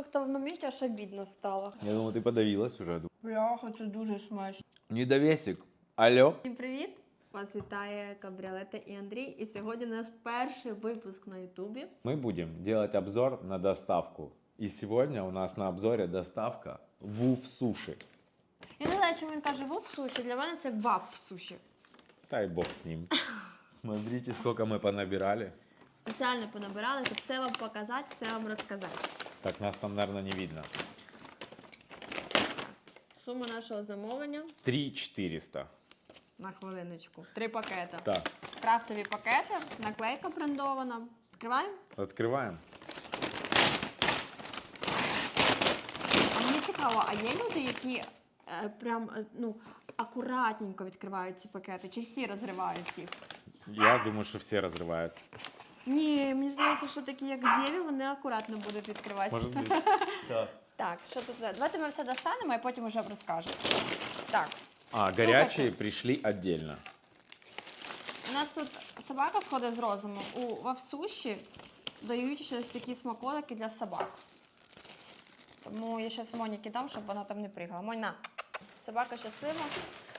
как-то в моменте аж обидно стало. Я думал, ты подавилась уже. Бляха, це дуже смачно. Недовесик. Алло. Всім привіт! Вас вітає Кабріолета і Андрій. І сьогодні у нас перший випуск на Ютубі. Мы будем делать обзор на доставку. И сегодня у нас на обзоре доставка Вуф Суши. Я не знаю, чому він каже вуф суші. Для мене це ваф суші. Дай бог с ним. Смотрите, сколько мы понабирали. Спеціально понабирали, щоб все вам показати, все вам розказати. Так, нас там, наверное, не видно. Сума нашого замовлення 3 400. на хвилиночку. Три пакети. Так, Крафтові пакети, наклейка брендована. Відкриваємо. открываем. А мені цікаво, а є люди, які е, прям е, ну, акуратненько відкривають ці пакети, чи всі розривають їх? Я думаю, что все разрывают. Ні, мені здається, що такі, як Зєві, вони акуратно будуть відкривати. Может быть. Да. Так, що тут? Давайте ми все достанемо і потім вже розкажемо. Так, А, горячие пришли отдельно. у нас тут собака сходить з розуму. У вавсуші дають ще такі смаколики для собак. Тому я зараз Моніки дам, щоб вона там не пригала. Монь, на. Собака щаслива,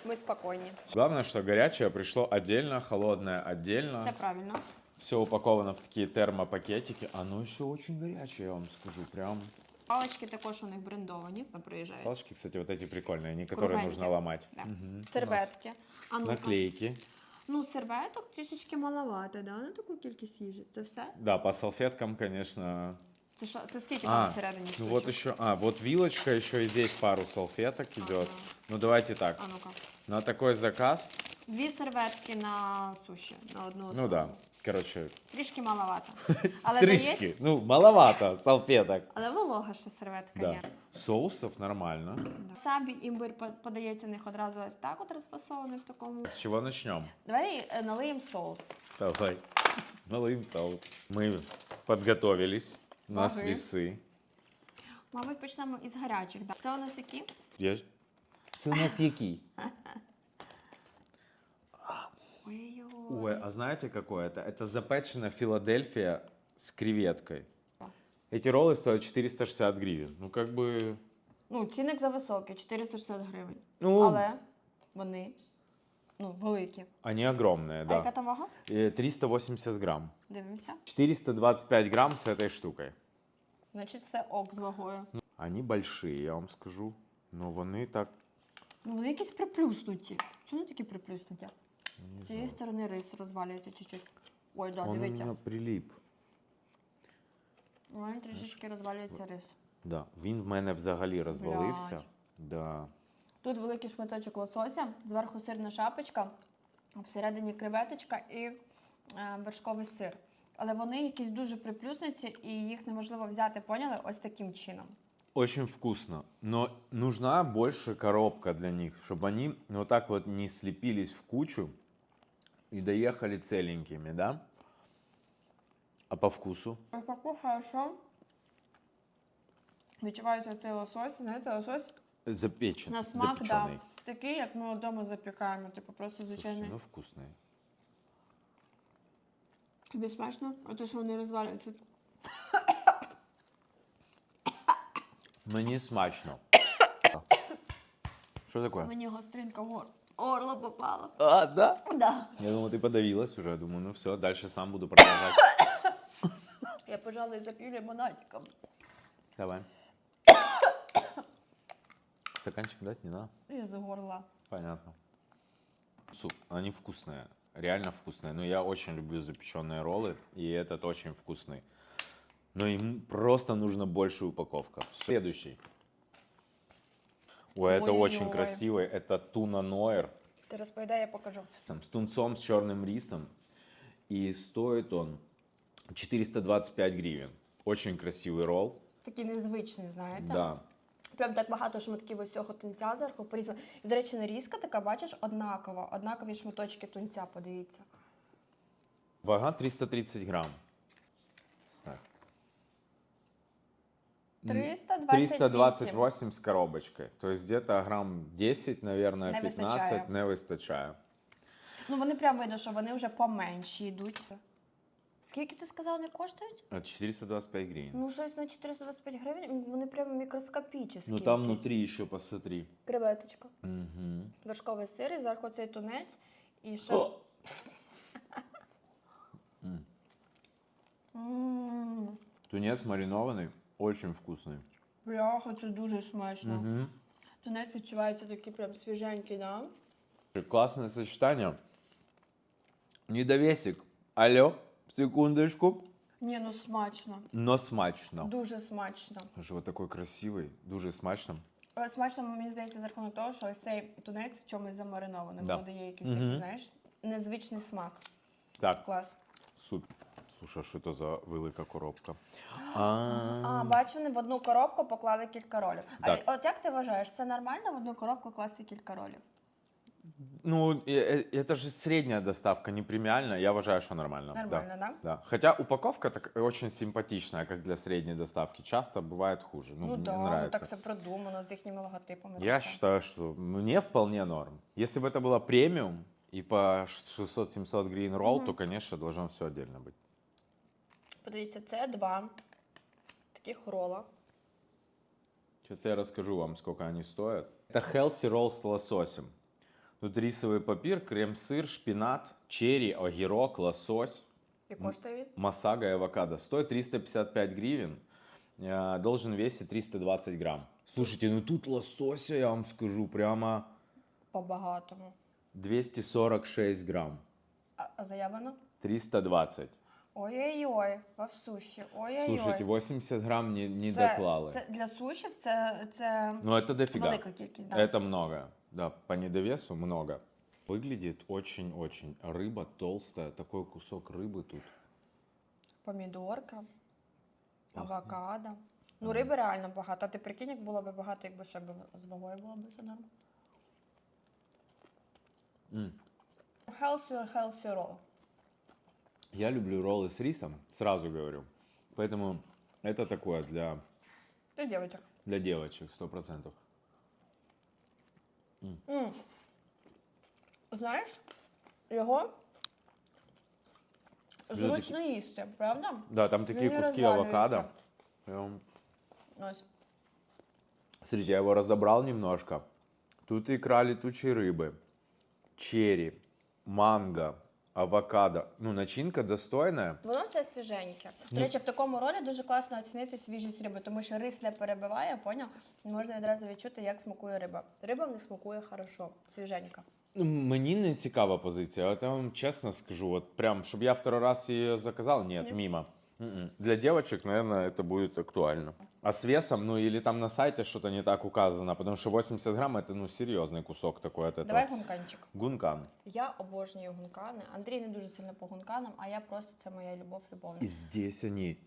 ми спокійні. Главное, что горячее пришло отдельно, холодное отдельно. Це правильно. Все упаковано в такие термопакетики. Оно еще очень горячее, я вам скажу. Прям. Палички також у них брендовані, приїжджають. Палочки, кстати, вот эти прикольные, они, которые Кругленькие. нужно ломать. Да. Мгм. Серветки. А ну, Наклейки. ну, серветок трішечки маловато, да? на таку кількість їжі. Це все? Да, по салфеткам, конечно. Це що? Це скільки А, там всередині ну штучок? вот еще, а, вот вилочка, еще и здесь пару салфеток идет. Ага. Ну давайте так, А ну-ка. на такой заказ, Дві серветки на суші, на одну особу. ну да, короче, Трішки маловато. Але дає, тришки, ну маловато салфеток. але волога ще серветка Да. є. Соусов нормально. Да. Сабі імбир по- подається в них одразу ось так, от розфасований в такому. С чего начнем? Давай е, налиємо соус. Давай. Налым соус. Мы подготовились. У нас Ага. весы. Мабуть, почнемо із гарячих. Да. Це у нас які? Я... Це у нас які? Ой-ой. Ой, а знаете какое это? Это запеченная Филадельфия с креветкой. Эти роллы стоят 460 гривен. Ну, как бы... Ну, цінник за високий, 460 гривень. Ну, Але вони ну, великі. они огромные, А яка да. там вага? Э, 380 грамм. Дивимося. 425 грамм с этой штукой. Значить, все ок з вагою. Они большие, я вам скажу. Но вони так... Ну, вони якісь приплюснуті. Чому вони такі приплюснуті? З цієї сторони рис розвалюється чуть-чуть. Ой, да, Он у дивіться. меня прилип. Ой, трішечки розвалюється рис. Да. Він в мене взагалі розвалився. Блядь. Да. Тут великий шматочок лосося, зверху сирна шапочка, всередині креветочка і е, вершковий сир. Але вони якісь дуже приплюснуті, і їх неможливо взяти, поняли? Ось таким чином. Очень вкусно. Но нужна больше коробка для них, чтобы они вот так вот не слепились в кучу и доехали целенькими, да? А по вкусу? Ось таку хорошо. Відчувається цей лосось. Знаєте, лосось Запечен, на смак, да, запеченный. такий, як ми вдома запікаємо. Типу просто Слушай, ну вкусный. Тобі смачно? А то, що вони розвалюються. Мені смачно. Что такое? Мені гостринка в гор... горло попала. А, да? Да. Я думал, ты подавилась уже. Думаю, ну все, дальше сам буду продолжать. Я, пожалуй, зап'ю лимонадиком. Давай. Стаканчик дать не надо? Із горла. Понятно. Суп, они вкусные, реально вкусные. Но я очень люблю запеченные роллы, и этот очень вкусный. Но им просто нужно больше упаковка. Следующий. Ой, это очень Ой-ой. красивый. Это туна нойер Ти розповідай, я покажу. там, с тунцом, с черным рисом. И стоит он 425 гривен. Очень красивый ролл. Такий незвичний, знаєте? Да. Прям так багато шматків ось цього тунця зверху порізали. І, до речі, нарізка така, бачиш, однакова. Однакові шматочки тунця, подивіться. Вага 330 грамм. Так. М, 328. 328 с коробочкой. То есть где-то грамм 10, наверное, Не 15 вистачає. не вистачає. Ну, вони прям видно, що вони вже поменші йдуть. Скільки ти сказав, не коштують? 425 гривен. Ну, щось на 425 гривень, вони прямо мікроскопічні. Ну там внутри еще посмотри. Креветочка. Угу. Вершковий сир, і зверху цей тунець. І ще. О! М. М, Тунец маринованный, очень вкусный. Бляха, це дуже смачно. Мгм. Тунець відчувається такий прям свіженький, да? Классное сочетание. Недовесик. Алло, секундочку. Ні, ну смачно. Но смачно. Дуже смачно. Слушай, вот такой красивый, дуже смачно. Е, Смачно, мені здається, за рахунок того, що ось цей тунець в чомусь замаринований. Да. Воно дає якийсь Мгм. такий, знаєш, незвичний смак. Так, Клас. супер. Слушай, що це за велика коробка? А, А, бачу, вони в одну коробку поклали кілька ролів. Так. А от як ти вважаєш, це нормально в одну коробку класти кілька ролів? Ну, э, э, это же средняя доставка, не премиальная. Я уважаю, что нормально. да. Нормально, да? Да. Хотя упаковка так очень симпатичная, как для средней доставки. Часто бывает хуже. Ну, Ну, мне да, ну, нравится. так все продумано з їхніми логотипами. Я так все. считаю, что мне вполне норм. Если бы это было премиум и по 600-700 гривен ролл, Мгм. то, конечно, должно все отдельно быть. Подивіться, це два таких рола. Сейчас я расскажу вам, сколько они стоят. Это healthy roll с лососем. Тут рисовый папир, крем-сыр, шпинат, черри, огурок, лосось. І коштує він? Масага и авокадо. Стоит 355 гривен. э, Должен весить 320 грамм. Слушайте, ну тут лосося, я вам скажу, прямо По-багатому. 246 грамм. А, а заявлено? 320. Ой-ой-ой, во суші. Ой-ой-ой. Слушайте, 80 грамм не, не це, доклали. це для сушів це, це Ну это дофига. велика кількість. Да. Это много. Да, по недовесу много. Выглядит очень-очень. Рыба толстая, такой кусок рыбы тут. Помідорка, Пахне. авокадо. Ну, Мгм. риби реально багато. А ти прикинь, як було б багато, якби ще б з вагою було б все норм. М. Healthy, healthy roll. Я люблю роллы с рисом, сразу говорю. Поэтому это такое для, Для дівчаток. для девочек, сто процентов. М. Знаєш, його Вже зручно їсти, правда? Да, там такие не куски разваливается. авокадо. Прям- Ось. Смотрите, я его разобрал немножко. Тут икра летучей рыбы, черри, манго, авокадо. Ну, начинка достойна. Воно все свіженьке. До Ну. речі, в такому ролі дуже класно оцінити свіжість риби, тому що рис не перебиває, поняв? Можна відразу відчути, як смакує риба. Риба в них смакує хорошо, свіженька. Ну, Мені не цікава позиція, от я вам чесно скажу. От прям, щоб я второй раз її заказав, Ні. мимо. М-м. Для девочек, наверное, это будет актуально. А с весом, ну или там на сайте что-то не так указано, потому что 80 грамм это, ну, серьезный кусок такой от этого. Давай гунканчик. Гункан. Я обожнюю гункани. Андрій не дуже сильно по гунканам, а я просто це моя любов, И любовна. здесь они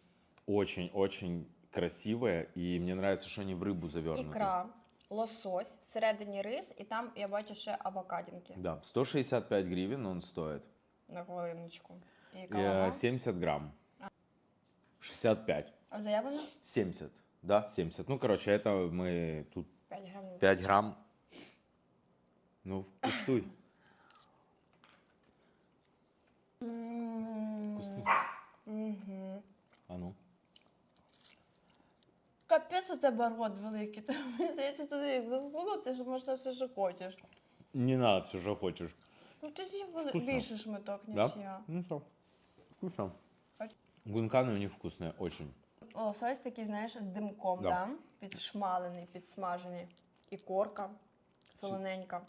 очень-очень красивые, и мне нравится, что они в рыбу завернуты. Ікра, лосось, всередині рис, і там я бачу ще авокадінки Да, 165 гривен он стоит. на хвилиночку. І И, яка э, вага? 70 грамм. 65. А заявлено 70. Да, 70. Ну, короче, это мы тут 5 грамів. 5 грамм. Ну, куштуй. М. Вкусний. Мгм. А ну. Капець у тебе рот великий. Та, Мені здається, туди як засунути, що можна все, що хочеш. Не надо все, что хочешь. Ну ти з'їв вели- Вкусно. більший шматок, ніж Да? я. Ну что, вкусно. А- Гунканы у них вкусные, очень. Лосось такий, знаєш, з димком, да. Да. підшмалений, підсмажений. І корка солоненька.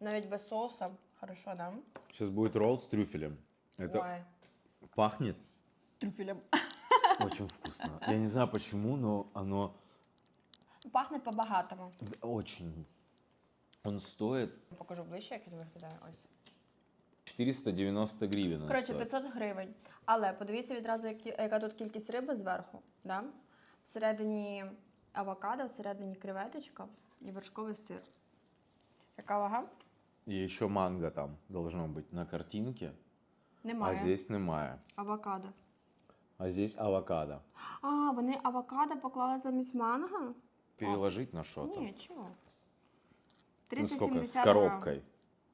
Навіть без соуса. Хорошо, да? Сейчас будет ролл с трюфелем. Это Ой. пахнет Трюфелем. очень вкусно. Я не знаю почему, но оно Пахне по-багатому. очень... Он стоит Покажу ближче, як він виглядає. Ось. 490 гривен. Коротше, стоит. 500 гривень. Але подивіться відразу, які, яка тут кількість риби зверху. Да? Всередині авокадо, всередині креветочка і вершковий сир. Яка вага? И еще манго там должно быть на картинке. Немає. А здесь немає. Авокадо. А здесь авокадо. А, вони авокадо поклали замість манго? Переложить на что-то. Ні, чого? Ну сколько? С 370 коробкой.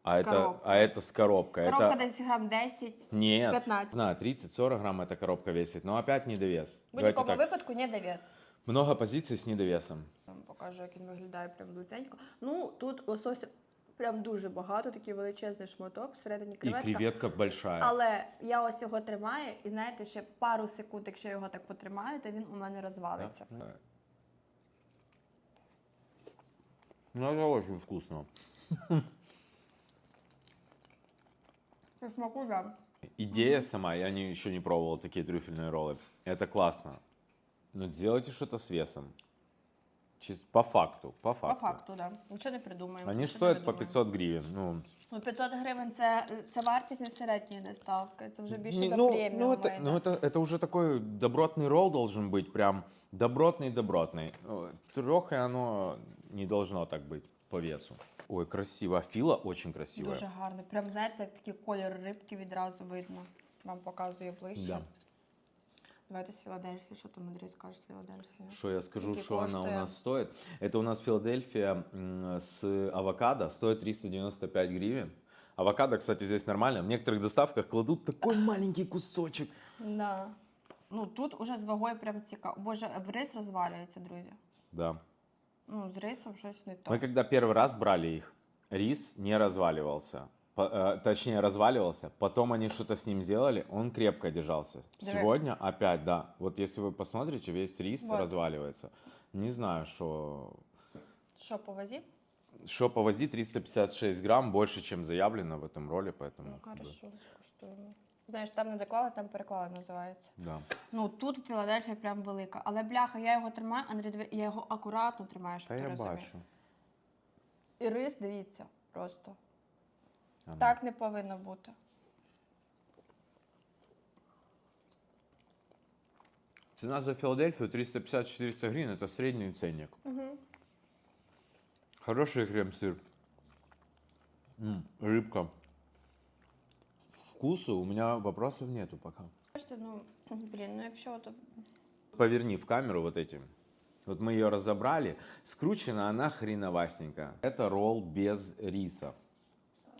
А С это, коробкой. а это с коробкой. Коробка это... десь грам 10. Нет, 15. знаю, 30-40 грамм эта коробка весит, но опять недовес. В Давайте будь-якому так, випадку не довес. много позиций с недовесом. Я вам покажу, як він виглядає прям близенько. Ну, тут лосося прям дуже багато, такий величезний шматок, всередині И креветка. креветка большая. Але я ось його тримаю, і знаєте, ще пару секунд, якщо я його так потримаю, то він у мене Да? розвалиться. Да. Ну, это очень вкусно. Це смаку, да. Идея сама, я не, еще не пробовал такие трюфельные роллы. Это классно. Но сделайте что-то с весом. Чис- по факту, по По факту. факту, да. Нічого не придумаємо. Они нічого стоят не по видумаємо. 500 гривен. Ну, Ну, 500 гривень це, це вартість не середньої доставки. Це вже більше не- до ну, преміуму. ну, это, йде. ну это, это уже такой добротный ролл должен быть, прям добротный-добротный. Трех и оно не должно так быть по весу. Ой, красиво. А Фила очень красивая. Дуже гарно. Прям, знаєте, як такий колір рибки відразу видно. Вам показує ближче. Да. Давайте з Філадельфії. Що там Андрій скаже з Філадельфії? Что я скажу, Скільки что она у коштує? нас стоит? Это у нас Филадельфия м, с авокадо стоит 395 гривен. Авокадо, кстати, здесь нормально. В некоторых доставках кладут такой маленький кусочек. Да. Ну тут уже з вагою прям цікаво. Боже, в рис розвалюється, друзі. Да. Ну, з рисом щось не то. Мы когда первый раз брали их, рис не разваливался. По- э, точнее, разваливался. Потом они что-то с ним сделали, он крепко держался. Давай. Сегодня опять, да. Вот если вы посмотрите, весь рис Вот. разваливается. Не знаю, что... Що по вазі? Что по вазе 356 грамм, больше, чем заявлено в этом роле, поэтому... Ну, хорошо, коштуємо. Знаєш, там не доклали, там переклали, називається. Да. Ну тут в Філадельфії прям велика. Але бляха, я його тримаю, Андрій, диви, я його акуратно тримаю, щоб Та ти я розумів. бачу. І рис, дивіться, просто. А, ну. Так не повинно бути. Цена за Филадельфию 350-400 гривен, это средний ценник. Хороший крем-сыр. М, рыбка. Вкусу у меня вопросов нету пока. Ну, блін, ну якщо от Поверни в камеру вот этим. Вот мы ее разобрали. Скручена она хреновастенько. Это ролл без риса.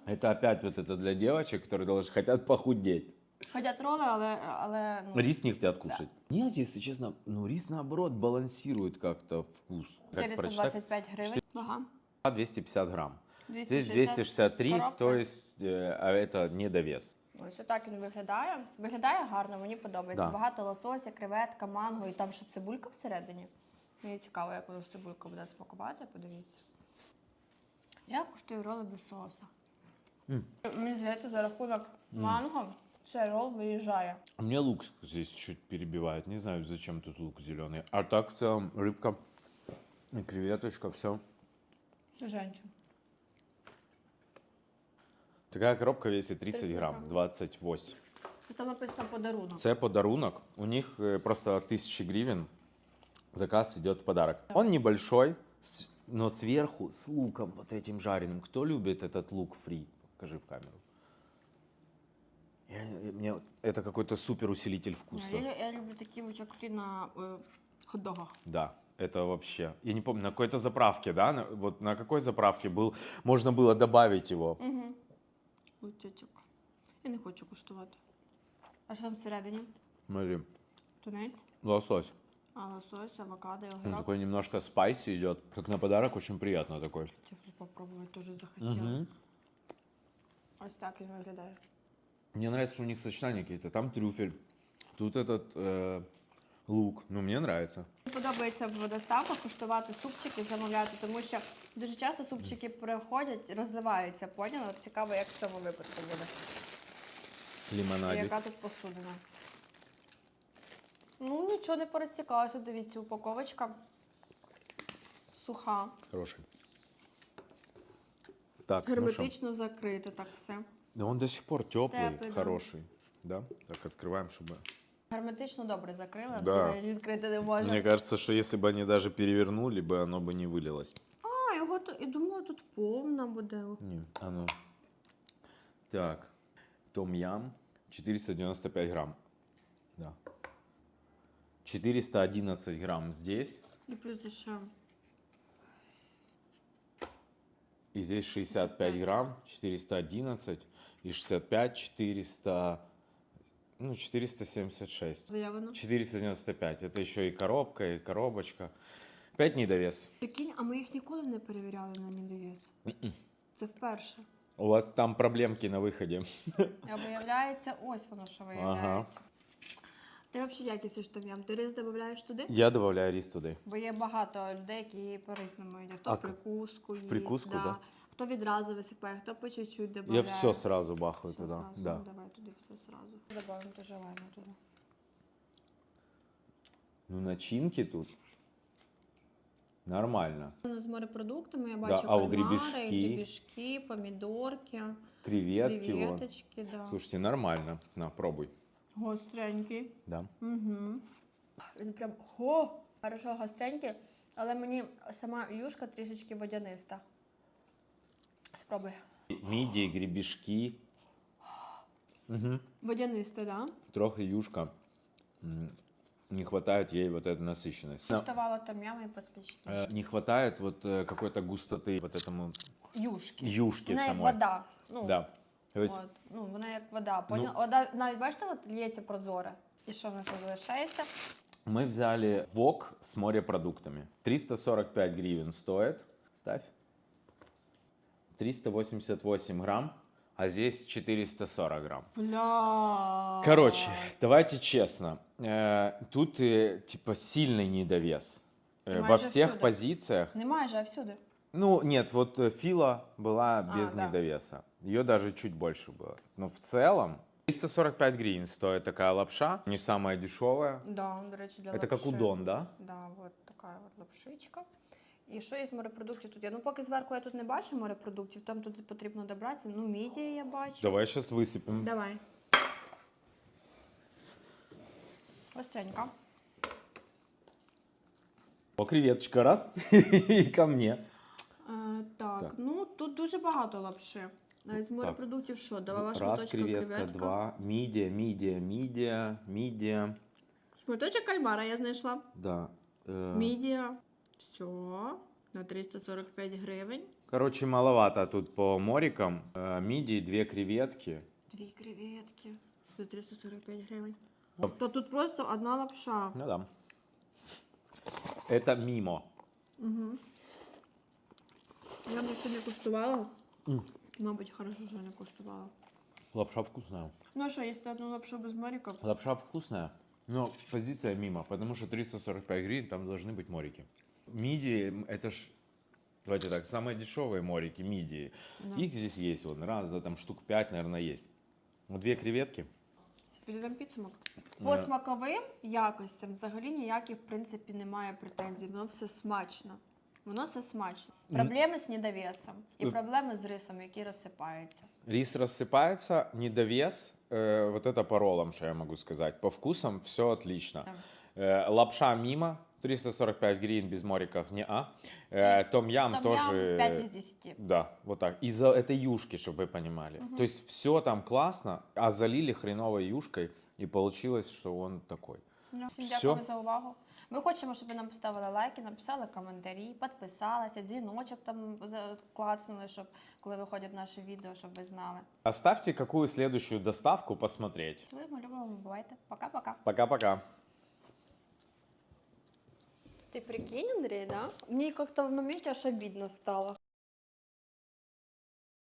Это опять вот это для девочек, которые даже хотят похудеть. ходять роли, але, але ну, Рис не хотят кушать. Нет, если честно, ну рис наоборот балансирует как-то вкус. Как прочитать? 425 гривень. Ага. 250 грамм. Здесь 260 263, коробка. то есть э, а это не довес. Ось отак він виглядає. Виглядає гарно, мені подобається. Да. Багато лосося, креветка, манго і там ще цибулька всередині. Мені цікаво, як воно з цибулькою буде смакувати, подивіться. Я куштую роли без соуса. М. Мені здається, за рахунок mm. манго цей рол виїжджає. А Мне лук здесь чуть перебивает. Не знаю, зачем тут лук зеленый. А так в целом рыбка креветочка, все. Свіженький. Такая коробка весит 30 30 грамм, грамм. 28. Це там написано подарунок. Це подарунок. У них э, просто 1000 гривен. Заказ идет в подарок. Он небольшой, с- но сверху с луком вот этим жареным. Кто любит этот лук фри? Покажи в камеру. Я, я- мне вот- это какой-то супер усилитель вкуса. Я, лю- я люблю такий лучок фрі на е, хот-догах. Да, это вообще. Я не помню, на какой-то заправке, да? На- вот на какой заправке был, можно было добавить его. Угу Лучочок. Я не хочу куштувати. А що там всередині? Смотри, Тунець, лосось. а лосось, авокадо, і Он огірок. такой немножко спайси идет. Как на подарок, очень приятно такой. Я вже попробувати теж захотіла. Мгм. Ось так він виглядає. Мне нравится, что у них сочетания какие-то. Там трюфель, тут этот э, лук. Ну, мне нравится. Мені Подобається в доставках куштувати супчики, замовляти, тому що дуже часто супчики приходять, розливаються, поняли? От цікаво, як в цьому випадку буде. І Лимонадик. яка тут посудина. Ну, нічого не порозтікалося, дивіться, упаковочка суха, Хороший. Так, ну шо. герметично закрито, так все. Да он до сих пор теплый, Теплый, да. хороший. Да? Так, открываем, чтобы... Герметично добре закрили, а Да. навіть відкрити не можна. Мне кажется, что если бы они даже перевернули бы, оно бы не вылилось. А, його тут, і думала, тут повна буде. Не, оно. Так. Том Ям 495 грамм. Да. 411 грамм здесь І плюс ще. и здесь 65 грамм, 411, и 65, 400, ну, 476. Заявлено. 495. Это еще и коробка, и коробочка. Опять недовес. Прикинь, а ми їх ніколи не перевіряли на недовіс. Це вперше. У вас там проблемки на выходе. А виявляється, ось воно що виявляється. Ти взагалі як їсиш там Ти рис додаєш туди? Я добавляю рис туда. Бо є багато людей, які по-різному їдять. Хто А, прикуску їсть, прикуску, да. Хто відразу висипає, хто по чуть-чуть додає. Я все сразу бахаю Все туда. зразу. Да. Ну, давай туди все сразу. Добавимо теж лайму туди. Ну, начинки тут нормально. З морепродуктами я бачу а у кальмари, гребешки? гребешки, помідорки, Креветки, вон. креветочки, да. Слушайте, нормально. На, пробуй. Гостренький. Да. Угу. Він прям хо! Хорошо гостренький, але мені сама юшка трішечки водяниста. Спробуй. Мидии, гребешки. Угу. Водяниста, да? Трохи юшка. М, Не хватает ей вот этой насыщенности. Куштувала там ями по спічки. Э, Не хватает вот э, какой-то густоты вот этому Юшки. юшки Вона як самой. вода. Ну, Да. То есть От, ну, вона як вода. Поняла? Вода, навіть бачите, от лється прозоре. І що в нас тут залишається? мы взяли вок с морепродуктами. 345 гривен стоит. Ставь. 388 грамм, а здесь 440 грамм. Бля. Короче, давайте честно. э, Тут э, типа сильный недовес. Э, Во всех всюди. позициях. Немає же, а всюди. Ну, нет, вот э, Фила была А, без да. недовеса. Ее даже чуть больше было. Но в целом 345 гривен стоит такая лапша. Не самая дешевая. Да, до речі, для Это как лапши. удон, да? Да, от така от лапшичка. І що із морепродуктів тут є? Ну, поки зверху я тут не бачу морепродуктів, там тут потрібно добратися. Ну, мідії я бачу. Давай сейчас высыпем. Давай. Остренько. О, креветочка, раз. И ко мне. Е, так, Так. ну тут дуже багато лапши. А з морепродуктів що? Давала Раз шматочок креветка, креветка. два. Мидия, мидия, мидия, мидия. Шматочок кальмара я знайшла. Да. э, Мідія. Все. На 345 гривень. Короче, маловато тут по морикам. Э, Мидии, две креветки. Дві креветки. За 345 гривень. Оп. То тут просто одна лапша. Ну да. Это мимо. Угу. Я б це не куштувала. М. Мабуть, хорошо, що не куштувала. Лапша вкусная. Ну а що, їсти одну лапшу без моріка? Лапша вкусная, но позиция мимо, потому что 345 гривен, там должны быть морики. Мидии, м, это ж, давайте так, самые дешевые морики, мидии. Да. Их здесь есть, вот, раз, да, там штук 5, наверное, есть. Вот две креветки. Підемо підсумок. По Да. смаковим якостям взагалі ніяких, в принципі, немає претензій. Воно все смачно. Воно все смачно. Мгм. Проблеми з недовесом і Е. проблеми з рисом, який розсипається. Рис рассыпается, недовес, э, вот это по роллам, что я могу сказать. По вкусам все отлично. Так. Э, лапша мимо, 345 гривен без мориков, не а. Э, том ям Там тоже... 5 із 10. Да, вот так. Из-за этой юшки, чтобы вы понимали. Мгм. То есть все там классно, а залили хреновой юшкой, и получилось, что он такой. Ну, Всім Всьо. дякую за увагу. Ми хочемо, щоб ви нам поставили лайки, написали коментарі, підписалися, дзвіночок там за- клацнули, щоб коли виходять наші відео, щоб ви знали. Оставьте какую следующую доставку посмотреть. Цілуємо, ми любимо, бувайте. Пока-пока. Пока-пока. Ти прикинь, Андрій, да? Мені як-то в моменті аж обідно стало.